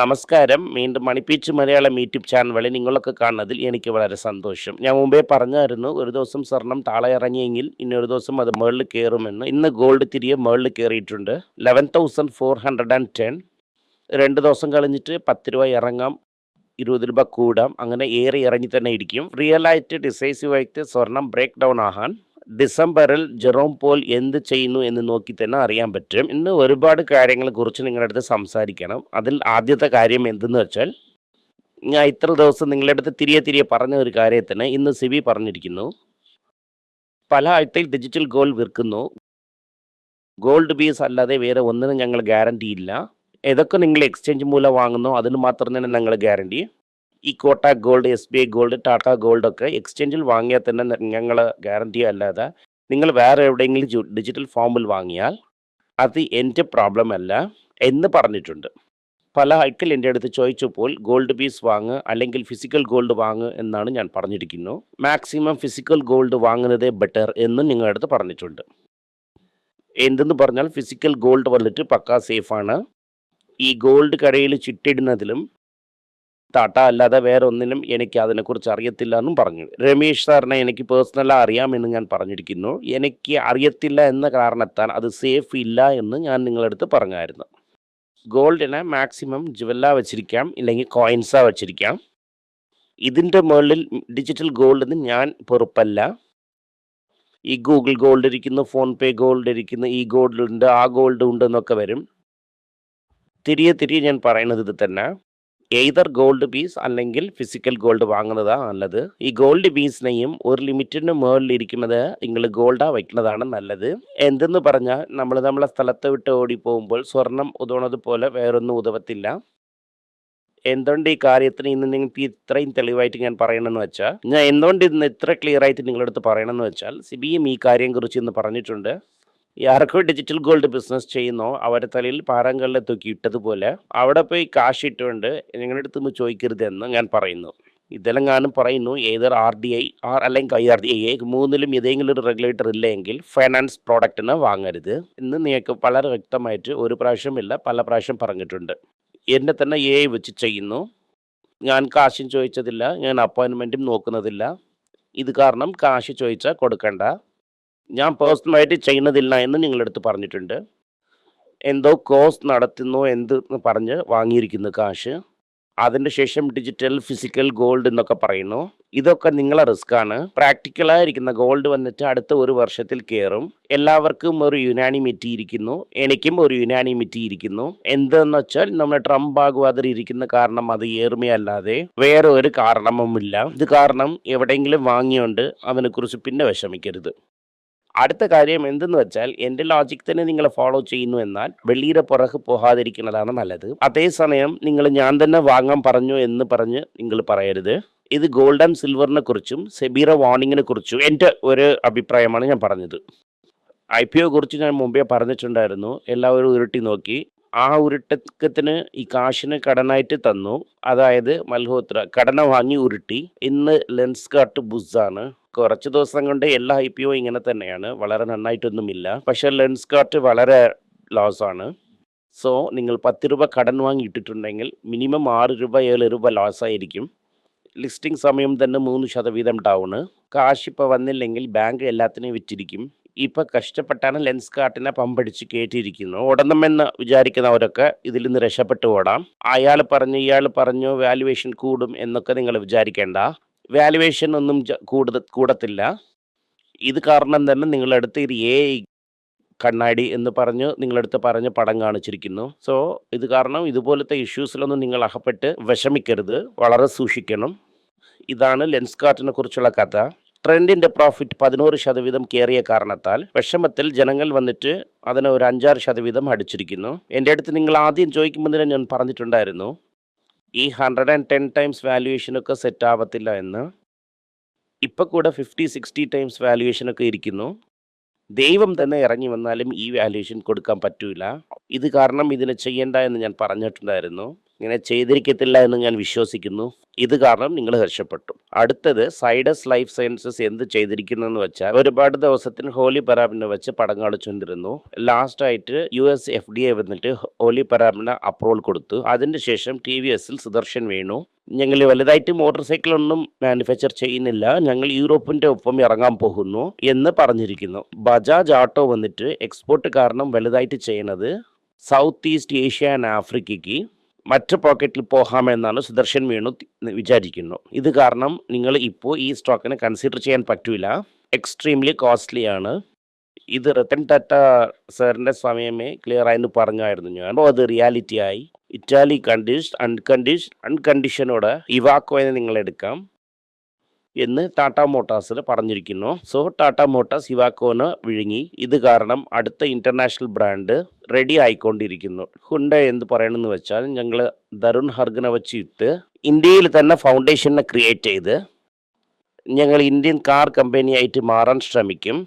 നമസ്കാരം. വീണ്ടും മണിപ്പീച്ച് Malayalam YouTube channel വഴി നിങ്ങളൊക്കെ കാണുന്നതിൽ എനിക്ക് വളരെ സന്തോഷം. ഞാൻ മുമ്പേ പറഞ്ഞായിരുന്നു ഒരു ദിവസം സ്വർണം താളെ ഇറങ്ങിയെങ്കിൽ ഇനി ഒരു ദിവസം അത് മുകളിൽ കയറുമെന്ന്. ഇന്ന് ഗോൾഡ് തിരികെ മുകളിൽ കയറിയിട്ടുണ്ട്. Eleven thousand four hundred and ten രണ്ട് ദിവസം കഴിഞ്ഞിട്ട് പത്ത് രൂപ ഇറങ്ങാം. ഇരുപത് രൂപ കൂടാം. അങ്ങനെ ഏറെ ഇറങ്ങി തന്നെ ഇരിക്കും. റിയൽ ആയിട്ട് ഡിസൈസീവ് ആയിട്ട് സ്വർണം ബ്രേക്ക് ഡൗൺ ആകാൻ ഡിസംബറിൽ ജെറോം പോൾ എന്ത് ചെയ്യുന്നു എന്ന് നോക്കി തന്നെ അറിയാൻ പറ്റും. ഇന്ന് ഒരുപാട് കാര്യങ്ങളെ കുറിച്ച് നിങ്ങളുടെ അടുത്ത് സംസാരിക്കണം. അതിൽ ആദ്യത്തെ കാര്യം എന്തെന്ന് വെച്ചാൽ ഞാൻ ഇത്ര ദിവസം നിങ്ങളുടെ അടുത്ത് തിരികെ തിരികെ പറഞ്ഞ ഒരു കാര്യത്തിന് ഇന്ന് സിബി പറഞ്ഞിരിക്കുന്നു. പല ആഴ്ചയിൽ ഡിജിറ്റൽ ഗോൾഡ് വിൽക്കുന്നു. ഗോൾഡ് ബീസ് അല്ലാതെ വേറെ ഒന്നിനും ഞങ്ങൾ ഗ്യാരണ്ടി ഇല്ല. ഏതൊക്കെ നിങ്ങൾ എക്സ്ചേഞ്ച് മൂലം വാങ്ങുന്നോ അതിന് മാത്രം തന്നെ ഞങ്ങൾ ഗ്യാരണ്ടി ഈ Kotak gold S B I gold Tata gold ഒക്കെ എക്സ്ചേഞ്ചിൽ വാങ്ങിയാൽ തന്നെ ഞങ്ങൾ ഗ്യാരണ്ടി അല്ലാതെ നിങ്ങൾ വേറെ എവിടെയെങ്കിലും ഡിജിറ്റൽ ഫോമിൽ വാങ്ങിയാൽ അത് എന്റെ പ്രോബ്ലം അല്ല എന്ന് പറഞ്ഞിട്ടുണ്ട്. പല ഹൈക്കൽ എന്റെ അടുത്ത് ചോദിച്ചപ്പോൾ ഗോൾഡ് പീസ് വാങ്ങ് അല്ലെങ്കിൽ ഫിസിക്കൽ ഗോൾഡ് വാങ്ങ് എന്നാണ് ഞാൻ പറഞ്ഞിരിക്കുന്നു. മാക്സിമം ഫിസിക്കൽ ഗോൾഡ് വാങ്ങുന്നതേ ബെറ്റർ എന്നും നിങ്ങളുടെ അടുത്ത് പറഞ്ഞിട്ടുണ്ട്. എന്തെന്ന് പറഞ്ഞാൽ ഫിസിക്കൽ ഗോൾഡ് വന്നിട്ട് പക്കാ സേഫാണ് ഈ ഗോൾഡ് കടയിൽ ചിട്ടിടുന്നതിലും ടാറ്റ അല്ലാതെ വേറെ ഒന്നിനും എനിക്ക് അതിനെക്കുറിച്ച് അറിയത്തില്ല എന്നും പറഞ്ഞു. രമേശ് സാറിനെ എനിക്ക് പേഴ്സണലാ അറിയാമെന്ന് ഞാൻ പറഞ്ഞിരിക്കുന്നു. എനിക്ക് അറിയത്തില്ല എന്ന കാരണത്താൽ അത് സേഫ് ഇല്ല എന്ന് ഞാൻ നിങ്ങളടുത്ത് പറഞ്ഞായിരുന്നു. ഗോൾഡിനെ മാക്സിമം ജുവല്ല വെച്ചിരിക്കാം ഇല്ലെങ്കിൽ കോയിൻസാ വെച്ചിരിക്കാം. ഇതിന്റെ മുകളിൽ ഡിജിറ്റൽ ഗോൾഡിന് ഞാൻ പൊറുപ്പല്ല. ഈ ഗൂഗിൾ ഗോൾഡ് ഇരിക്കുന്നു ഫോൺ പേ ഗോൾഡ് ഇരിക്കുന്നു ഈ ഗോൾഡ് ഉണ്ട് ആ ഗോൾഡ് ഉണ്ട് എന്നൊക്കെ വരും. തിരിയെ തിരിയെ ഞാൻ പറയുന്നത് ഇത് തന്നെ. എയ്തർ ഗോൾഡ് പീസ് അല്ലെങ്കിൽ ഫിസിക്കൽ ഗോൾഡ് വാങ്ങുന്നതാണ് നല്ലത്. ഈ ഗോൾഡ് പീസിനെയും ഒരു ലിമിറ്റിന് മുകളിൽ ഇരിക്കുന്നത് നിങ്ങൾ ഗോൾഡാ വയ്ക്കുന്നതാണ് നല്ലത്. എന്തെന്ന് പറഞ്ഞാൽ നമ്മൾ നമ്മളെ സ്ഥലത്ത് വിട്ട് ഓടി പോകുമ്പോൾ സ്വർണം ഉതവുന്നത് പോലെ വേറൊന്നും ഉതവത്തില്ല. എന്തുകൊണ്ട് ഈ കാര്യത്തിന് ഇന്ന് നിങ്ങൾക്ക് ഇത്രയും തെളിവായിട്ട് ഞാൻ പറയണമെന്ന് വെച്ചാൽ ഞാൻ എന്തുകൊണ്ട് ഇന്ന് ഇത്ര ക്ലിയർ ആയിട്ട് നിങ്ങളുടെ അടുത്ത് പറയണമെന്ന് വെച്ചാൽ സിബിയും ഈ കാര്യം കുറിച്ച് ഇന്ന് പറഞ്ഞിട്ടുണ്ട്. ആർക്കോ ഡിജിറ്റൽ ഗോൾഡ് ബിസിനസ് ചെയ്യുന്നോ അവരെ തലയിൽ പാറങ്കല്ലെ തൂക്കി ഇട്ടതുപോലെ അവിടെ പോയി കാശ് ഇട്ടുകൊണ്ട് നിങ്ങളുടെ അടുത്ത് നിന്ന് ചോദിക്കരുത് എന്ന് ഞാൻ പറയുന്നു. ഇതെല്ലാം പറയുന്നു. Either R D I R അല്ലെങ്കിൽ ഐ ആർ ഡി ഐ മൂന്നിലും ഏതെങ്കിലും ഒരു റെഗുലേറ്റർ ഇല്ലെങ്കിൽ ഫൈനാൻസ് പ്രോഡക്റ്റിന് വാങ്ങരുത് എന്ന് നിങ്ങൾക്ക് വളരെ വ്യക്തമായിട്ട് ഒരു പ്രാവശ്യമില്ല പല പ്രാവശ്യം പറഞ്ഞിട്ടുണ്ട്. എന്നെ തന്നെ എ വെച്ച് ചെയ്യുന്നു. ഞാൻ കാശും ചോദിച്ചതില്ല. ഞാൻ അപ്പോയിൻമെന്റും നോക്കുന്നതില്ല. ഇത് കാരണം കാശ് ചോദിച്ചാൽ കൊടുക്കണ്ട. ഞാൻ പേഴ്സണലായിട്ട് ചെയ്യുന്നതില്ല എന്ന് നിങ്ങളെടുത്ത് പറഞ്ഞിട്ടുണ്ട്. എന്തോ കോഴ്സ് നടത്തുന്നു എന്ത് പറഞ്ഞ് വാങ്ങിയിരിക്കുന്നു കാശ്. അതിന്റെ ശേഷം ഡിജിറ്റൽ ഫിസിക്കൽ ഗോൾഡ് എന്നൊക്കെ പറയുന്നു. ഇതൊക്കെ നിങ്ങളെ റിസ്ക് ആണ്. പ്രാക്ടിക്കലായിരിക്കുന്ന ഗോൾഡ് വന്നിട്ട് അടുത്ത ഒരു വർഷത്തിൽ കയറും. എല്ലാവർക്കും ഒരു യുനാനിമിറ്റി ഇരിക്കുന്നു. എനിക്കും ഒരു യുനാനിമിറ്റി ഇരിക്കുന്നു. എന്തെന്ന് വെച്ചാൽ നമ്മൾ ട്രംപ് ആകുവാതിരി ഇരിക്കുന്ന കാരണം അത് ഏർമയല്ലാതെ വേറെ ഒരു കാരണവുമില്ല. ഇത് കാരണം എവിടെയെങ്കിലും വാങ്ങിയോണ്ട് അവനെക്കുറിച്ച് പിന്നെ വിഷമിക്കരുത്. അടുത്ത കാര്യം എന്തെന്ന് വെച്ചാൽ എന്റെ ലോജിക് തന്നെ നിങ്ങൾ ഫോളോ ചെയ്യുന്നു എന്നാൽ വെള്ളിയുടെ പുറകെ പോകാതിരിക്കുന്നതാണ് നല്ലത്. അതേസമയം നിങ്ങൾ ഞാൻ തന്നെ വാങ്ങാൻ പറഞ്ഞു എന്ന് പറഞ്ഞ് നിങ്ങൾ പറയരുത്. ഇത് ഗോൾഡ് ആൻഡ് സിൽവറിനെ കുറിച്ചും സെബീറ വാർണിങ്ങിനെ കുറിച്ചും എന്റെ ഒരു അഭിപ്രായമാണ് ഞാൻ പറഞ്ഞത്. ഐ പി ഒ കുറിച്ച് ഞാൻ മുമ്പേ പറഞ്ഞിട്ടുണ്ടായിരുന്നു. എല്ലാവരും ഉരുട്ടി നോക്കി. ആ ഉരുട്ടക്കത്തിന് ഈ കാശിന് കടനായിട്ട് തന്നു. അതായത് മൽഹോത്ര കടന വാങ്ങി ഉരുട്ടി. ഇന്ന് ലെൻസ് കാർട്ട് ബുസ്സാണ് കുറച്ച് ദിവസം കൊണ്ട് എല്ലാ ഐ പി ഒ ഇങ്ങനെ തന്നെയാണ്. വളരെ നന്നായിട്ടൊന്നുമില്ല. പക്ഷെ ലെൻസ് കാർട്ട് വളരെ ലോസ് ആണ് സോ നിങ്ങൾ പത്ത് രൂപ കടൻ വാങ്ങിയിട്ടിട്ടുണ്ടെങ്കിൽ മിനിമം ആറ് രൂപ ഏഴ് രൂപ ലോസ് ആയിരിക്കും ലിസ്റ്റിംഗ് സമയം തന്നെ മൂന്ന് ശതവീതം ഡൗണ്. കാശ് ഇപ്പോൾ വന്നില്ലെങ്കിൽ ബാങ്ക് എല്ലാത്തിനെയും വെച്ചിരിക്കും. ഇപ്പോൾ കഷ്ടപ്പെട്ടാണ് ലെൻസ് കാർട്ടിനെ പമ്പടിച്ച് കയറ്റിയിരിക്കുന്നു ഓടണമെന്ന് വിചാരിക്കുന്നവരൊക്കെ ഇതിൽ നിന്ന് രക്ഷപ്പെട്ടു ഓടാം. അയാൾ പറഞ്ഞു ഇയാൾ പറഞ്ഞു വാല്യുവേഷൻ കൂടും എന്നൊക്കെ നിങ്ങൾ വിചാരിക്കേണ്ട. വാല്യുവേഷൻ ഒന്നും കൂടുത കൂടത്തില്ല. ഇത് കാരണം തന്നെ നിങ്ങളടുത്ത് ഇത് എ കണ്ണാടി എന്ന് പറഞ്ഞ് നിങ്ങളടുത്ത് പറഞ്ഞ് പടം കാണിച്ചിരിക്കുന്നു. സോ ഇത് കാരണം ഇതുപോലത്തെ ഇഷ്യൂസിലൊന്നും നിങ്ങൾ അകപ്പെട്ട് വിഷമിക്കരുത്. വളരെ സൂക്ഷിക്കണം. ഇതാണ് ലെൻസ് കാർട്ടിനെ കുറിച്ചുള്ള കഥ. ട്രെൻഡിന്റെ പ്രോഫിറ്റ് പതിനോറ് ശതവീതം കയറിയ കാരണത്താൽ വിഷമത്തിൽ ജനങ്ങൾ വന്നിട്ട് അതിനെ ഒരു അഞ്ചാറ് ശതവീതം അടിച്ചിരിക്കുന്നു. എന്റെ അടുത്ത് നിങ്ങൾ ആദ്യം ചോദിക്കുമ്പോൾ തന്നെ ഞാൻ പറഞ്ഞിട്ടുണ്ടായിരുന്നു. ഈ ഹൺഡ്രഡ് ആൻഡ് ടെൻ ടൈംസ് വാല്യുവേഷനൊക്കെ സെറ്റ് ആവത്തില്ല എന്ന് ഇപ്പം കൂടെ ഫിഫ്റ്റി സിക്സ്റ്റി ടൈംസ് വാല്യുവേഷനൊക്കെ ഇരിക്കുന്നു. ദൈവം തന്നെ ഇറങ്ങി വന്നാലും ഈ വാല്യുവേഷൻ കൊടുക്കാൻ പറ്റൂല. ഇത് കാരണം ഇതിനെ ചെയ്യണ്ട എന്ന് ഞാൻ പറഞ്ഞിട്ടുണ്ടായിരുന്നു. ഇങ്ങനെ ചെയ്തിരിക്കത്തില്ല എന്ന് ഞാൻ വിശ്വസിക്കുന്നു. ഇത് കാരണം നിങ്ങൾ രക്ഷപ്പെട്ടു. അടുത്തത് സൈഡസ് ലൈഫ് സയൻസസ് എന്ത് ചെയ്തിരിക്കുന്നു എന്ന് വെച്ചാൽ ഒരുപാട് ദിവസത്തിന് ഹോലി പരാബിനെ വെച്ച് പടം കാണിച്ചുകൊണ്ടിരുന്നു ലാസ്റ്റ് ആയിട്ട് U S F D A വന്നിട്ട് ഹോലി പരാബിന് അപ്രൂവൽ കൊടുത്തു. അതിന്റെ ശേഷം ടി വി എസിൽ സുദർശൻ വീണു. ഞങ്ങൾ വലുതായിട്ട് മോട്ടോർ സൈക്കിൾ ഒന്നും മാനുഫാക്ചർ ചെയ്യുന്നില്ല. ഞങ്ങൾ യൂറോപ്പിന്റെ ഒപ്പം ഇറങ്ങാൻ പോകുന്നു എന്ന് പറഞ്ഞിരിക്കുന്നു. ബജാജ് ആട്ടോ വന്നിട്ട് എക്സ്പോർട്ട് കാരണം വലുതായിട്ട് ചെയ്യുന്നത് സൗത്ത് ഈസ്റ്റ് ഏഷ്യ ആൻഡ് ആഫ്രിക്കയ്ക്ക്. മറ്റ് പോക്കറ്റിൽ പോകാമെന്നാണ് സുദർശൻ വേണു വിചാരിക്കുന്നു. ഇത് കാരണം നിങ്ങൾ ഇപ്പോൾ ഈ സ്റ്റോക്കിനെ കൺസിഡർ ചെയ്യാൻ പറ്റില്ല എക്സ്ട്രീംലി കോസ്റ്റ്ലി ആണ്. ഇത് റത്തൻ ടാറ്റ സാറിന്റെ സമയമേ ക്ലിയർ ആയെന്ന് പറഞ്ഞായിരുന്നു ഞാൻ. അത് റിയാലിറ്റി ആയി. ഇറ്റാലി കണ്ടീഷൻ അൺകണ്ടീഷൻ അൺകണ്ടീഷനോടെ ഇവാക്കോയെ നിങ്ങൾ എടുക്കാം. എന്ന് ടാറ്റ മോട്ടോഴ്സിൽ പറഞ്ഞിരിക്കുന്നു. സോ ടാറ്റ മോട്ടോഴ്സ് ഇവാക്കോന് വിഴുങ്ങി. ഇത് കാരണം അടുത്ത ഇന്റർനാഷണൽ ബ്രാൻഡ് റെഡി ആയിക്കൊണ്ടിരിക്കുന്നു. ഹുണ്ട എന്ന് പറയണമെന്ന് വെച്ചാൽ ഞങ്ങൾ ദരുൺ ഹർഗനെ വെച്ചിട്ട് ഇന്ത്യയിൽ തന്നെ ഫൗണ്ടേഷനെ ക്രിയേറ്റ് ചെയ്ത് ഞങ്ങൾ ഇന്ത്യൻ കാർ കമ്പനിയായിട്ട് മാറാൻ ശ്രമിക്കും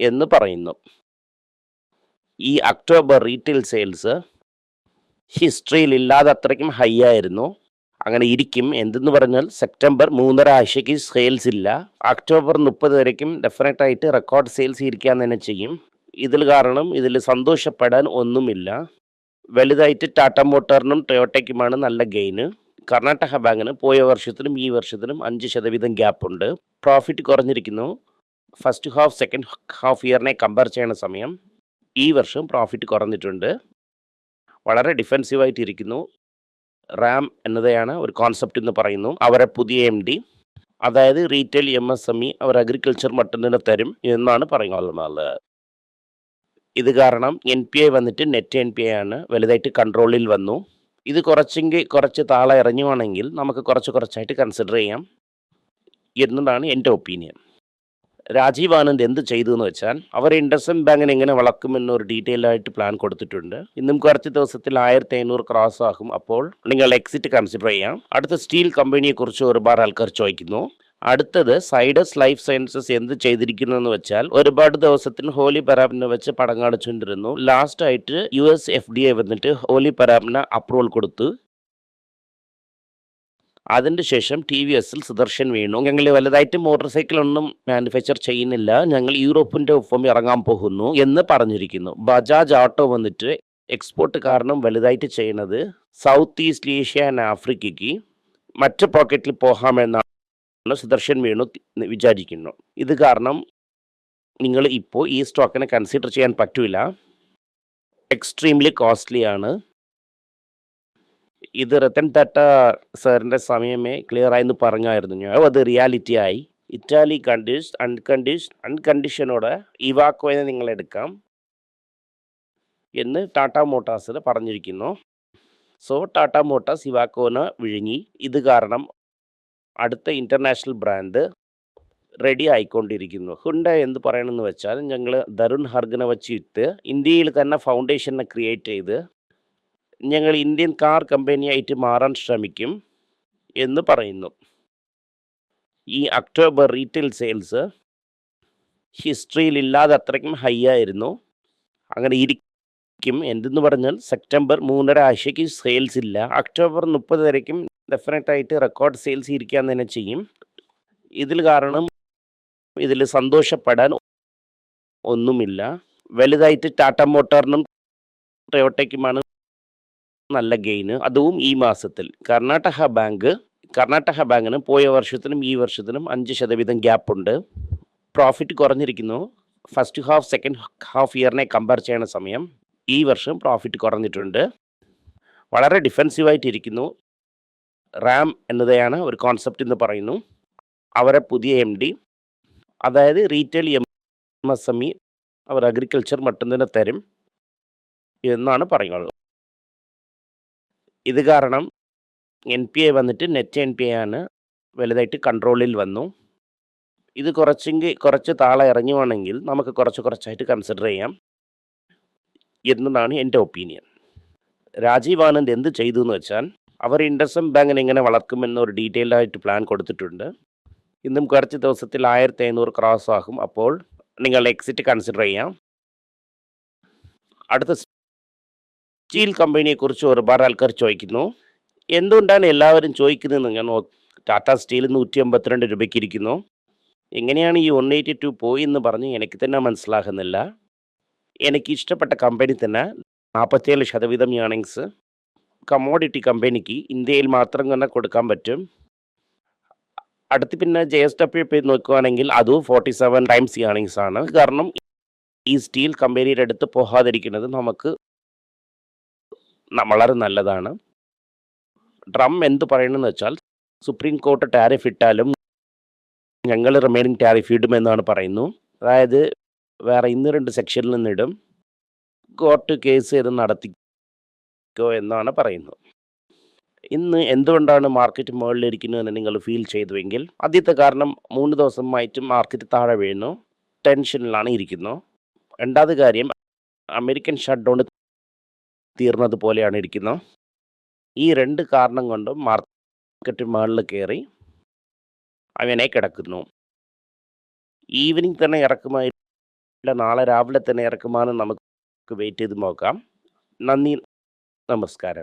എന്ന് പറയുന്നു. ഈ ഒക്ടോബർ റീറ്റെയിൽ സെയിൽസ് ഹിസ്റ്ററിയിൽ ഇല്ലാതെ അത്രയ്ക്കും ഹൈ ആയിരുന്നു. അങ്ങനെ ഇരിക്കും. എന്തെന്ന് പറഞ്ഞാൽ സെപ്റ്റംബർ മൂന്നര ആഴ്ചയ്ക്ക് സെയിൽസ് ഇല്ല. ഒക്ടോബർ മുപ്പത് വരയ്ക്കും ഡെഫിനറ്റ് ആയിട്ട് റെക്കോർഡ് സെയിൽസ് ഇരിക്കാൻ തന്നെ ചെയ്യും. ഇതിൽ കാരണം ഇതിൽ സന്തോഷപ്പെടാൻ ഒന്നുമില്ല. വലുതായിട്ട് ടാറ്റ മോട്ടോറിനും ടൊയോട്ടയ്ക്കുമാണ് നല്ല ഗെയിന് കർണാടക ബാങ്കിന് പോയ വർഷത്തിനും ഈ വർഷത്തിനും അഞ്ച് ശതവീതം ഗ്യാപ്പുണ്ട് പ്രോഫിറ്റ് കുറഞ്ഞിരിക്കുന്നു. ഫസ്റ്റ് ഹാഫ് സെക്കൻഡ് ഹാഫ് ഇയറിനെ കമ്പയർ ചെയ്യുന്ന സമയം ഈ വർഷം പ്രോഫിറ്റ് കുറഞ്ഞിട്ടുണ്ട്. വളരെ ഡിഫെൻസീവായിട്ട് ഇരിക്കുന്നു. റാം എന്നതാണ് ഒരു കോൺസെപ്റ്റ് എന്ന് പറയുന്നു. അവരെ പുതിയ എം ഡി അതായത് retail M S M E അവർ അഗ്രികൾച്ചർ മട്ടന്നിന് തരും എന്നാണ് പറയുന്നത്. ഇത് കാരണം എൻ പി ഐ വന്നിട്ട് നെറ്റ് എൻ പി ഐ ആണ് വലുതായിട്ട് കൺട്രോളിൽ വന്നു. ഇത് കുറച്ചെങ്കിൽ കുറച്ച് താളെ ഇറങ്ങുവാണെങ്കിൽ നമുക്ക് കുറച്ച് കുറച്ചായിട്ട് കൺസിഡർ ചെയ്യാം. എന്നതാണ് എന്റെ ഒപ്പീനിയൻ രാജീവ് ആനന്ദ് എന്ത് ചെയ്തു എന്ന് വെച്ചാൽ അവർ ഇൻഡസ്ഇൻഡ് ബാങ്കിനെ എങ്ങനെ വളക്കുമെന്ന് ഒരു ഡീറ്റെയിൽ ആയിട്ട് പ്ലാൻ കൊടുത്തിട്ടുണ്ട്. ഇന്നും കുറച്ച് ദിവസത്തിൽ ആയിരത്തി അഞ്ഞൂറ് ക്രോസ് ആകും. അപ്പോൾ നിങ്ങൾ എക്സിറ്റ് കൺസിഡർ ചെയ്യാം. അടുത്ത സ്റ്റീൽ കമ്പനിയെ കുറിച്ച് ഒരുപാട് ആൾക്കാർ ചോദിക്കുന്നു. അടുത്തത് സൈഡസ് ലൈഫ് സയൻസസ് എന്ത് ചെയ്തിരിക്കുന്നു എന്ന് വെച്ചാൽ ഒരുപാട് ദിവസത്തിന് ഹോലി പരാബിനെ വെച്ച് പടം കാണിച്ചുകൊണ്ടിരുന്നു. ലാസ്റ്റ് ആയിട്ട് U S F D A വന്നിട്ട് ഹോലി പരാബിന് അപ്രൂവൽ കൊടുത്തു. അതിന് ശേഷം ടി വി എസിൽ സുദർശൻ വീണു. ഞങ്ങൾ വലുതായിട്ട് മോട്ടോർ സൈക്കിൾ ഒന്നും മാനുഫാക്ചർ ചെയ്യുന്നില്ല. ഞങ്ങൾ യൂറോപ്പിന്റെ ഒപ്പം ഇറങ്ങാൻ പോകുന്നു എന്ന് പറഞ്ഞിരിക്കുന്നു. ബജാജ് ഓട്ടോ വന്നിട്ട് എക്സ്പോർട്ട് കാരണം വലുതായിട്ട് ചെയ്യുന്നത് സൗത്ത് ഈസ്റ്റ് ഏഷ്യ ആൻഡ് ആഫ്രിക്കയ്ക്ക് മറ്റ് പോക്കറ്റിൽ പോകാമെന്നാണ് സുദർശൻ വീണു വിചാരിക്കുന്നു. ഇത് കാരണം നിങ്ങൾ ഇപ്പോൾ ഈ സ്റ്റോക്കിനെ കൺസിഡർ ചെയ്യാൻ പറ്റില്ല എക്സ്ട്രീംലി കോസ്റ്റ്ലി ആണ് ഇത് റത്തൻ ടാറ്റ സാറിന്റെ സമയമേ ക്ലിയർ ആയെന്ന് പറഞ്ഞായിരുന്നു. ഞാൻ അത് റിയാലിറ്റി ആയി. ഇറ്റാലി കണ്ടീഷൻ അൺകണ്ടീഷൻ അൺകണ്ടീഷനോടെ ഇവാക്കോയെ നിങ്ങൾ എടുക്കാം എന്ന് ടാറ്റ മോട്ടോഴ്സിൽ പറഞ്ഞിരിക്കുന്നു. സോ ടാറ്റ മോട്ടോഴ്സ് ഇവാക്കോന് വിഴുങ്ങി. ഇത് കാരണം അടുത്ത ഇന്റർനാഷണൽ ബ്രാൻഡ് റെഡി ആയിക്കൊണ്ടിരിക്കുന്നു. ഹുണ്ട എന്ത് പറയണമെന്ന് വെച്ചാൽ ഞങ്ങൾ ദരുൺ ഹർഗനെ വെച്ചിട്ട് ഇന്ത്യയിൽ തന്നെ ഫൗണ്ടേഷനെ ക്രിയേറ്റ് ചെയ്ത് ഞങ്ങൾ ഇന്ത്യൻ കാർ കമ്പനിയായിട്ട് മാറാൻ ശ്രമിക്കും എന്ന് പറയുന്നു. ഈ ഒക്ടോബർ റീറ്റെയിൽ സെയിൽസ് ഹിസ്റ്ററിയിൽ ഇല്ലാതെ അത്രയ്ക്കും ഹൈ ആയിരുന്നു. അങ്ങനെ ഇരിക്കും എന്തെന്ന് പറഞ്ഞാൽ സെപ്റ്റംബർ മൂന്നര ആഴ്ചയ്ക്ക് സെയിൽസ് ഇല്ല. ഒക്ടോബർ മുപ്പത് വരയ്ക്കും ഡെഫിനറ്റ് ആയിട്ട് റെക്കോർഡ് സെയിൽസ് ഇരിക്കാൻ തന്നെ ചെയ്യും. ഇതിൽ കാരണം ഇതിൽ സന്തോഷപ്പെടാൻ ഒന്നുമില്ല. വലുതായിട്ട് ടാറ്റ മോട്ടോറിനും ടൊയോട്ടയ്ക്കുമാണ് നല്ല ഗെയിന് അതും ഈ മാസത്തിൽ. കർണാടക ബാങ്ക് കർണാടക ബാങ്കിന് പോയ വർഷത്തിനും ഈ വർഷത്തിനും അഞ്ച് ശതവീതം ഗ്യാപ്പ് ഉണ്ട്. പ്രോഫിറ്റ് കുറഞ്ഞിരിക്കുന്നു. ഫസ്റ്റ് ഹാഫ് സെക്കൻഡ് ഹാഫ് ഇയറിനെ കമ്പയർ ചെയ്യുന്ന സമയം ഈ വർഷം പ്രോഫിറ്റ് കുറഞ്ഞിട്ടുണ്ട്. വളരെ ഡിഫെൻസീവായിട്ടിരിക്കുന്നു റാം എന്നതാണ് ഒരു കോൺസെപ്റ്റ് എന്ന് പറയുന്നു. അവരെ പുതിയ എം ഡി അതായത് retail M S M E അവർ അഗ്രികൾച്ചർ മറ്റൊന്നിനെ തരും എന്നാണ് പറയുന്നത്. ഇത് കാരണം എൻ പി ഐ വന്നിട്ട് നെറ്റ് എൻ പി ഐ ആണ് വലുതായിട്ട് കൺട്രോളിൽ വന്നു. ഇത് കുറച്ചെങ്കിൽ കുറച്ച് താളെ ഇറങ്ങുവാണെങ്കിൽ നമുക്ക് കുറച്ച് കുറച്ചായിട്ട് കൺസിഡർ ചെയ്യാം. എന്നതാണ് എന്റെ ഒപ്പീനിയൻ രാജീവ് ആനന്ദ് എന്ത് ചെയ്തു എന്ന് വെച്ചാൽ അവർ ഇൻഡസ്ഇൻഡ് ബാങ്കിനെ എങ്ങനെ വളർക്കുമെന്ന് ഒരു ഡീറ്റെയിൽഡ് ആയിട്ട് പ്ലാൻ കൊടുത്തിട്ടുണ്ട്. ഇന്നും കുറച്ച് ദിവസത്തിൽ ആയിരത്തി അഞ്ഞൂറ് ക്രോസ് ആകും. അപ്പോൾ നിങ്ങൾ എക്സിറ്റ് കൺസിഡർ ചെയ്യാം. അടുത്ത സ്റ്റീൽ കമ്പനിയെ കുറിച്ച് ഒരുപാട് ആൾക്കാർ ചോദിക്കുന്നു. എന്തുകൊണ്ടാണ് എല്ലാവരും ചോദിക്കുന്നതെന്ന് ഞാൻ ടാറ്റ സ്റ്റീൽ നൂറ്റി അമ്പത്തിരണ്ട് രൂപയ്ക്ക് ഇരിക്കുന്നു. എങ്ങനെയാണ് ഈ വൺ എയ്റ്റി ടു പോയി എന്ന് പറഞ്ഞ് എനിക്ക് തന്നെ മനസ്സിലാകുന്നില്ല. എനിക്ക് ഇഷ്ടപ്പെട്ട കമ്പനി തന്നെ നാൽപ്പത്തിയേഴ് ശതവീതം ഏണിങ്സ് കമ്മോഡിറ്റി കമ്പനിക്ക് ഇന്ത്യയിൽ മാത്രം തന്നെ കൊടുക്കാൻ പറ്റും. അടുത്ത് പിന്നെ ജെ എസ് ഡബ്ല്യു പി നോക്കുകയാണെങ്കിൽ അതും ഫോർട്ടി സെവൻ ടൈംസ് ഏണിങ്സ് ആണ്. കാരണം ഈ സ്റ്റീൽ കമ്പനിയുടെ അടുത്ത് പോകാതിരിക്കുന്നത് നമുക്ക് വളരെ നല്ലതാണ്. ഡ്രം എന്ത് പറയണമെന്ന് വെച്ചാൽ സുപ്രീം കോർട്ട് ടാരിഫ് ഇട്ടാലും ഞങ്ങൾ റിമൈനിങ് ടാരിഫ് ഇടുമെന്നാണ് പറയുന്നു. അതായത് വേറെ ഇന്ന് രണ്ട് സെക്ഷനിൽ നിന്നിടും. കോർട്ട് കേസ് ഇത് നടത്തിക്കോ എന്നാണ് പറയുന്നത്. ഇന്ന് എന്തുകൊണ്ടാണ് മാർക്കറ്റ് മുകളിലിരിക്കുന്നതെന്ന് നിങ്ങൾ ഫീൽ ചെയ്തുവെങ്കിൽ ആദ്യത്തെ കാരണം മൂന്ന് ദിവസമായിട്ട് മാർക്കറ്റ് താഴെ വീഴുന്നു ടെൻഷനിലാണ് ഇരിക്കുന്നു. രണ്ടാമത് കാര്യം അമേരിക്കൻ ഷട്ട് ഡൗൺ തീർന്നത് പോലെയാണ് ഇരിക്കുന്നത്. ഈ രണ്ട് കാരണം കൊണ്ടും മാർക്കറ്റ് മുകളിൽ കയറി അവനെ കിടക്കുന്നു. ഈവനിങ് തന്നെ ഇറക്കുമായില്ല നാളെ രാവിലെ തന്നെ ഇറക്കുമാന്ന് നമുക്ക് വെയിറ്റ് ചെയ്ത് നോക്കാം. നന്ദി നമസ്കാരം.